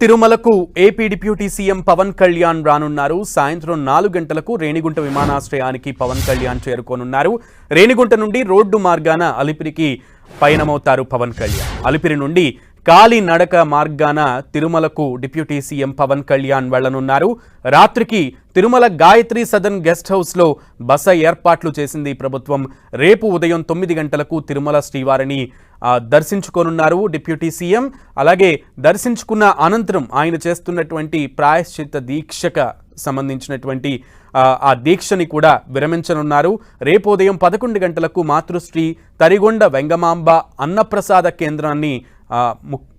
తిరుమలకు AP deputy CM Pawan Kalyan రానున్నారు. సాయంత్రం నాలుగు గంటలకు రేణిగుంట విమానాశ్రయానికి పవన్ కళ్యాణ్ చేరుకోనున్నారు. రేణిగుంట నుండి రోడ్డు మార్గాన అలిపిరికి పయనమవుతారు పవన్ కళ్యాణ్. అలిపిరి నుండి కాలి నడక మార్గాన తిరుమలకు డిప్యూటీ సీఎం పవన్ కళ్యాణ్ వెళ్ళనున్నారు. రాత్రికి తిరుమల గాయత్రి సదన్ గెస్ట్ హౌస్లో బస ఏర్పాట్లు చేసింది ప్రభుత్వం. రేపు ఉదయం తొమ్మిది గంటలకు తిరుమల శ్రీవారిని దర్శించుకోనున్నారు డిప్యూటీ సీఎం. అలాగే దర్శించుకున్న అనంతరం ఆయన చేస్తున్నటువంటి ప్రాయశ్చిత దీక్షక సంబంధించినటువంటి ఆ, దీక్షని కూడా విరమించనున్నారు. రేపు ఉదయం పదకొండు గంటలకు మాతృశ్రీ తరిగొండ వెంగమాంబ అన్నప్రసాద కేంద్రాన్ని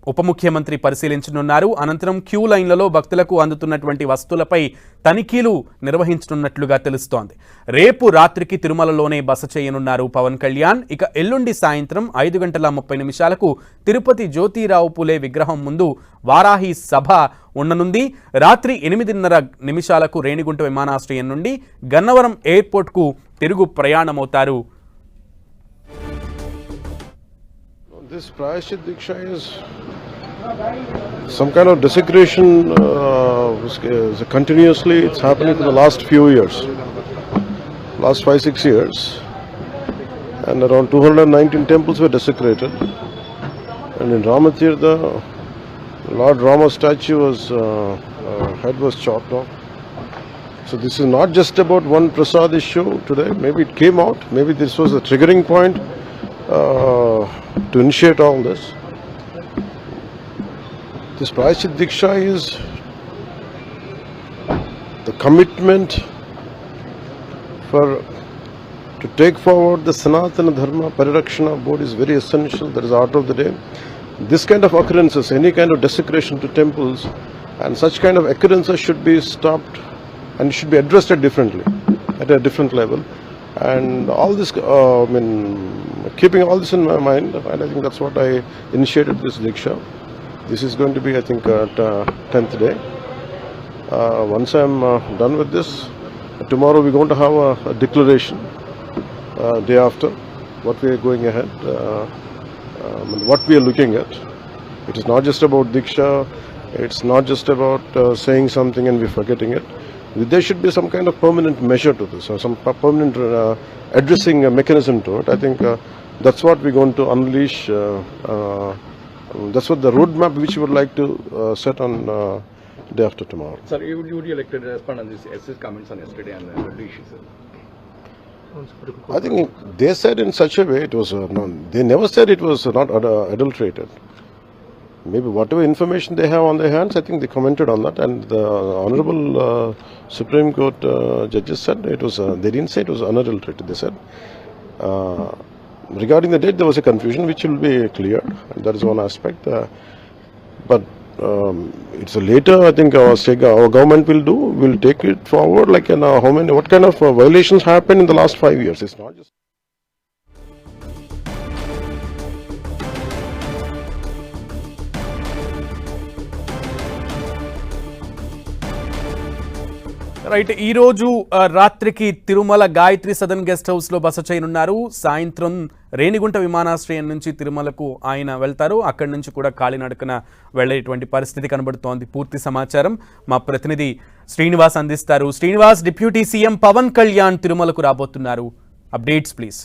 ఉప ముఖ్యమంత్రి పరిశీలించనున్నారు. అనంతరం క్యూ లైన్లలో భక్తులకు అందుతున్నటువంటి వస్తువులపై తనిఖీలు నిర్వహించనున్నట్లుగా తెలుస్తోంది. రేపు రాత్రికి తిరుమలలోనే బస చేయనున్నారు పవన్ కళ్యాణ్. ఇక ఎల్లుండి సాయంత్రం ఐదు గంటల ముప్పై నిమిషాలకు తిరుపతి జ్యోతిరావు పులే విగ్రహం ముందు వారాహి సభ ఉండనుంది. రాత్రి ఎనిమిదిన్నర నిమిషాలకు రేణిగుంట విమానాశ్రయం నుండి గన్నవరం ఎయిర్పోర్ట్కు తిరుగు ప్రయాణమవుతారు This Prayashit Diksha is some kind of desecration uh, continuously, it's happening for the last few years, last five, six years. And around 219 temples were desecrated. And in Ramatirtha, Lord Rama statue was, uh, uh, head was chopped off. So this is not just about one prasad issue today. Maybe it came out. Maybe this was a triggering point uh, to initiate all this. This Prayashit Diksha is the commitment for to take forward the Sanatana Dharma Parirakshana board is very essential. That is the order of the day. This kind of occurrences, any kind of desecration to temples, and such kind of occurrences should be stopped and should be addressed at differently, at a different level. And all this, uh, I mean, keeping all this in my mind, and I think that's what I initiated this Diksha. This is going to be, I think, uh, 10th day. Uh, once I'm uh, done with this, tomorrow we're going to have a, a declaration uh, day after what we are going ahead, uh, um, what we are looking at. It is not just about Diksha, it's not just about uh, saying something and we're forgetting it. There should be some kind of permanent measure to this, or some permanent uh, addressing uh, mechanism to it. I think uh, that's what we're going to unleash. Uh, uh, that's what the roadmap which we would like to uh, set on uh, day after tomorrow. Sir, you would, would you like to respond on this SS comments on yesterday and uh, the issue, sir? I think they said in such a way it was uh, no, they never said it was not ad- uh, adulterated. Maybe whatever information they have on their hands, I think they commented on that, and the honorable uh, Supreme Court uh, judges said it was. Uh, they didn't say it was unadulterated. They said uh, regarding the date there was a confusion, which will be cleared. That is one aspect. Uh, but um, it's a later. I think our our government will do. Will take it forward. Like you know, how many, what kind of uh, violations happened in the last five years? It's not just. Right ఈ రోజు రాత్రికి Tirumala Gayatri Sadan guest హౌస్లో బస చేయనున్నారు. సాయంత్రం రేణిగుంట విమానాశ్రయం నుంచి తిరుమలకు ఆయన వెళ్తారు. అక్కడి నుంచి కూడా కాలినడకన వెళ్ళేటువంటి పరిస్థితి కనబడుతోంది. పూర్తి సమాచారం మా ప్రతినిధి శ్రీనివాస్ అందిస్తారు. శ్రీనివాస్ డిప్యూటీ సీఎం పవన్ కళ్యాణ్ తిరుమలకు రాబోతున్నారు. Updates please.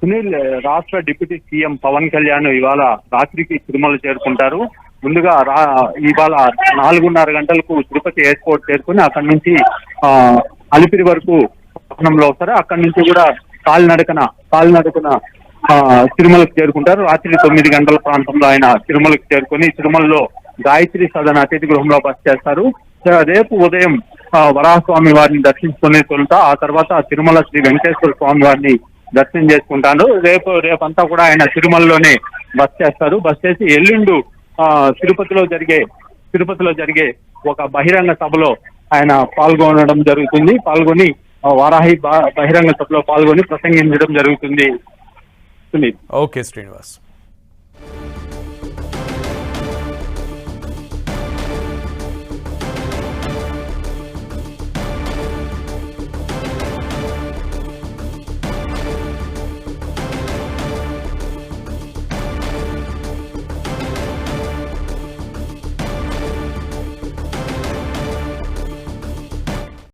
సునీల్ రాష్ట్ర డిప్యూటీ సీఎం పవన్ కళ్యాణ్ ఇవాళ రాత్రికి తిరుమల చేరుకుంటారు. ముందుగా రా ఇవాళ నాలుగున్నర గంటలకు తిరుపతి ఎయిర్పోర్ట్ చేరుకుని అక్కడి నుంచి ఆ, అలిపిరి వరకు పట్టణంలో వస్తారు అక్కడి నుంచి కూడా కాలినడకన కాలినడకన ఆ, తిరుమలకు చేరుకుంటారు. రాత్రి తొమ్మిది గంటల ప్రాంతంలో ఆయన తిరుమలకు చేరుకొని తిరుమలలో గాయత్రి సదన అతిథి గృహంలో బస చేస్తారు. రేపు ఉదయం ఆ, వరాహస్వామి వారిని దర్శించుకునే తొలుత ఆ తర్వాత తిరుమల శ్రీ వెంకటేశ్వర స్వామి వారిని దర్శనం చేసుకుంటాను. రేపు రేపంతా కూడా ఆయన తిరుమలలోనే బస్ చేస్తారు. బస్ చేసి ఎల్లుండు తిరుపతిలో జరిగే తిరుపతిలో జరిగే ఒక బహిరంగ సభలో ఆయన పాల్గొనడం జరుగుతుంది. పాల్గొని వారాహి బహిరంగ సభలో పాల్గొని ప్రసంగించడం జరుగుతుంది. ఓకే శ్రీనివాస్.